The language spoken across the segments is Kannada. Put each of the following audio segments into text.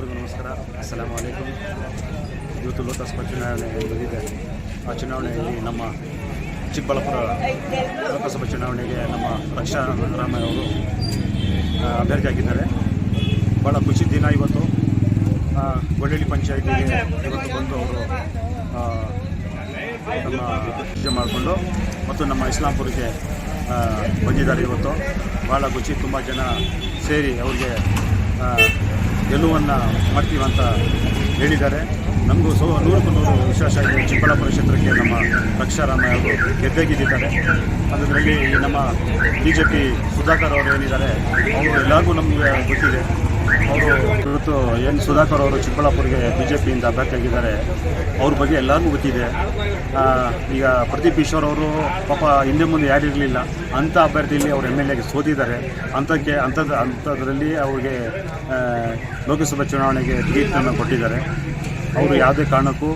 ಎಲ್ಲರಿಗೂ ನಮಸ್ಕಾರ. ಅಸ್ಸಲಾಮ್ ವಲೈಕುಮ್ ಇವತ್ತು ಲೋಕಸಭಾ ಚುನಾವಣೆ ಬಂದಿದೆ ಆ ಚುನಾವಣೆಯಲ್ಲಿ ನಮ್ಮ ಚಿಕ್ಕಬಳ್ಳಾಪುರ ಲೋಕಸಭಾ ಚುನಾವಣೆಗೆ ನಮ್ಮ ರಕ್ಷಾ ರಾಮಯ್ಯ ಅವರು ಅಭ್ಯರ್ಥಿ ಅಭ್ಯರ್ಥಿಯಾಗಿದ್ದಾರೆ. ಭಾಳ ಖುಷಿ ದಿನ ಇವತ್ತು. ಗೊಳ್ಳಿ ಪಂಚಾಯಿತಿಗೆ ಇವತ್ತು ಬಂದು ಅವರು ನಮ್ಮ ಪೂಜೆ ಮಾಡಿಕೊಂಡು ಮತ್ತು ನಮ್ಮ ಇಸ್ಲಾಂಪುರಕ್ಕೆ ಬಂದಿದ್ದಾರೆ ಇವತ್ತು. ಭಾಳ ಖುಷಿ. ತುಂಬ ಜನ ಸೇರಿ ಅವ್ರಿಗೆ ಗೆಲುವನ್ನು ಅಂತ ಹೇಳಿದ್ದಾರೆ. ನಮಗೂ ಸೊ ನೂರಕ್ಕೂ ನೂರು ವಿಶ್ವಾಸ ಇದೆ. ಚಿಕ್ಕಬಳ್ಳಾಪುರ ಕ್ಷೇತ್ರಕ್ಕೆ ನಮ್ಮ ರಕ್ಷಾರಾಮಯ್ಯ ಅವರು ಗೆದ್ದೆಗಿದ್ದಿದ್ದಾರೆ. ಅದರಲ್ಲಿ ನಮ್ಮ ಬಿ ಜೆ ಪಿ ಸುಧಾಕರ್ ಅವರು ಏನಿದ್ದಾರೆ, ಅವರು ಎಲ್ಲರಿಗೂ ನಮಗೆ ಗೊತ್ತಿದೆ. ಅವರು ಇವತ್ತು ಎನ್ ಸುಧಾಕರ್ ಅವರು ಚಿಕ್ಕಬಳ್ಳಾಪುರಿಗೆ ಬಿ ಜೆ ಪಿಯಿಂದ ಅಭ್ಯರ್ಥಿಯಾಗಿದ್ದಾರೆ ಅವ್ರ ಬಗ್ಗೆ ಎಲ್ಲರಿಗೂ ಗೊತ್ತಿದೆ. ಈಗ ಪ್ರದೀಪ್ ಈಶ್ವರ್ ಅವರು ಪಾಪ ಹಿಂದೆ ಮುಂದೆ ಯಾರಿರಲಿಲ್ಲ ಅಂಥ ಅಭ್ಯರ್ಥಿಯಲ್ಲಿ ಅವರು ಎಂ ಎಲ್ ಎಗೆ ಸೋತಿದ್ದಾರೆ. ಅಂಥಕ್ಕೆ ಅಂಥದ್ದು ಅಂಥದ್ರಲ್ಲಿ ಅವ್ರಿಗೆ ಲೋಕಸಭಾ ಚುನಾವಣೆಗೆ ಟಿಕೆಟನ್ನು ಕೊಟ್ಟಿದ್ದಾರೆ. ಅವರು ಯಾವುದೇ ಕಾರಣಕ್ಕೂ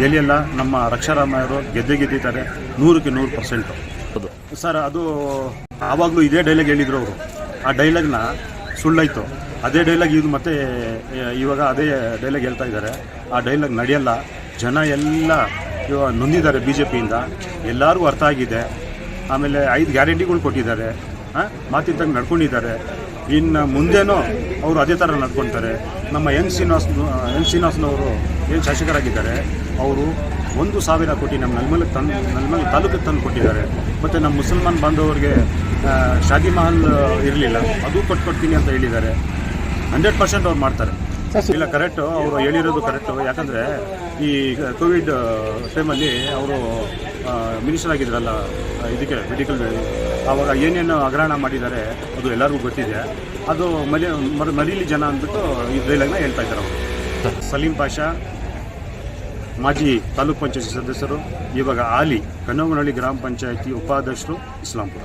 ಗೆಲಿಯಲ್ಲ ನಮ್ಮ ರಕ್ಷಾರಾಮಯ್ಯವರು ಗೆದ್ದೆ ಗೆದ್ದಿದ್ದಾರೆ. ನೂರಕ್ಕೆ ನೂರು ಪರ್ಸೆಂಟು. ಸರ್ ಅದು ಆವಾಗಲೂ ಇದೇ ಡೈಲಾಗ್ ಹೇಳಿದರು ಅವರು. ಆ ಡೈಲಾಗ್ನ ಸುಳ್ಳಾಯಿತು. ಅದೇ ಡೈಲಾಗ್ ಇದು ಮತ್ತೆ ಇವಾಗ ಅದೇ ಡೈಲಾಗ್ ಹೇಳ್ತಾ ಇದ್ದಾರೆ. ಆ ಡೈಲಾಗ್ ನಡೆಯಲ್ಲ. ಜನ ಎಲ್ಲ ನೊಂದಿದ್ದಾರೆ ಬಿ ಜೆ ಪಿಯಿಂದ ಎಲ್ಲರಿಗೂ ಅರ್ಥ ಆಗಿದೆ. ಆಮೇಲೆ ಐದು ಗ್ಯಾರಂಟಿಗಳು ಕೊಟ್ಟಿದ್ದಾರೆ. ಮಾತಿದ್ದಂಗೆ ನಡ್ಕೊಂಡಿದ್ದಾರೆ. ಇನ್ನು ಮುಂದೆನೂ ಅವರು ಅದೇ ಥರ ನಡ್ಕೊತಾರೆ. ನಮ್ಮ ಎನ್ ಶ್ರೀನಿವಾಸ್, ಎನ್ ಶ್ರೀನಿವಾಸ್ನವರು ಏನು ಶಾಸಕರಾಗಿದ್ದಾರೆ, ಅವರು ಒಂದು ಸಾವಿರ ಕೋಟಿ ನಮ್ಮ ನಲ್ಮಲಕ್ಕೆ ತಂದು ನಲ್ಮಲ್ ತಾಲೂಕಿಗೆ ತಂದು ಕೊಟ್ಟಿದ್ದಾರೆ. ಮತ್ತು ನಮ್ಮ ಮುಸಲ್ಮಾನ್ ಬಾಂಧವರಿಗೆ ಶಾದಿ ಮಹಲ್ ಇರಲಿಲ್ಲ. ಅದು ಕೊಟ್ಕೊಡ್ತೀನಿ ಅಂತ ಹೇಳಿದ್ದಾರೆ. ಹಂಡ್ರೆಡ್ ಪರ್ಸೆಂಟ್ ಅವ್ರು ಮಾಡ್ತಾರೆ. ಇಲ್ಲ ಕರೆಕ್ಟು ಅವರು ಹೇಳಿರೋದು ಕರೆಕ್ಟು ಯಾಕಂದರೆ ಈ ಕೋವಿಡ್ ಟೈಮಲ್ಲಿ ಅವರು ಮಿನಿಸ್ಟರ್ ಆಗಿದ್ರಲ್ಲ, ಇದಕ್ಕೆ ಮೆಡಿಕಲ್ ಆವಾಗ ಏನೇನು ಅಗ್ರಹಣ ಮಾಡಿದ್ದಾರೆ, ಅದು ಎಲ್ಲರಿಗೂ ಗೊತ್ತಿದೆ. ಅದು ಮರಿ ಮರ, ಮರೀಲಿ ಜನ ಅಂದ್ಬಿಟ್ಟು ಈ ಡೈಲಾಗ್ನ ಹೇಳ್ತಾ ಇದ್ದಾರೆ ಅವರು. ಸಲೀಂ ಪಾಷಾ, ಮಾಜಿ ತಾಲೂಕ್ ಪಂಚಾಯತಿ ಸದಸ್ಯರು, ಇವಾಗ ಆಲಿ ಕನ್ನಗನಹಳ್ಳಿ ಗ್ರಾಮ ಪಂಚಾಯತಿ ಉಪಾಧ್ಯಕ್ಷರು, ಇಸ್ಲಾಂಪುರ.